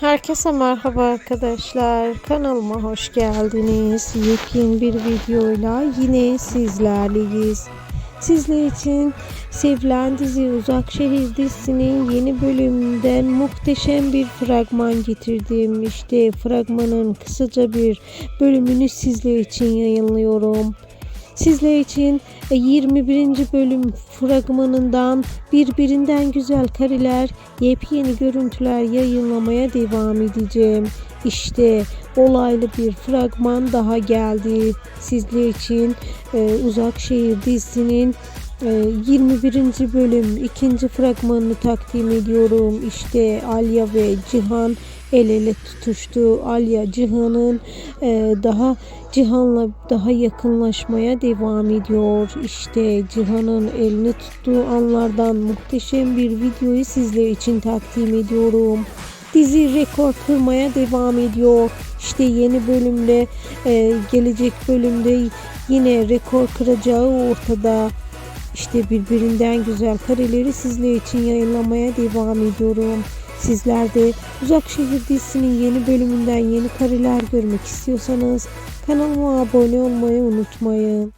Herkese merhaba arkadaşlar. Kanalıma hoş geldiniz. Yepyeni bir videoyla yine sizlerleyiz. Sizler için sevilen dizi Uzak Şehir dizisinin yeni bölümünden muhteşem bir fragman getirdim. İşte fragmanın kısaca bir bölümünü sizler için yayınlıyorum. Sizler için e, 21. bölüm fragmanından birbirinden güzel kareler, yepyeni görüntüler yayınlamaya devam edeceğim. İşte olaylı bir fragman daha geldi. Sizler için e, Uzak Şehir dizisinin e, 21. bölüm ikinci fragmanını takdim ediyorum. İşte Alya ve Cihan el ele tutuştu. Alya Cihan'ın e, daha Cihan'la daha yakınlaşmaya devam ediyor. İşte Cihan'ın elini tuttuğu anlardan muhteşem bir videoyu sizler için takdim ediyorum. Dizi rekor kırmaya devam ediyor. İşte yeni bölümde e, gelecek bölümde yine rekor kıracağı ortada. İşte birbirinden güzel kareleri sizler için yayınlamaya devam ediyorum. Sizler de Uzak Şehir dizisinin yeni bölümünden yeni kareler görmek istiyorsanız kanalıma abone olmayı unutmayın.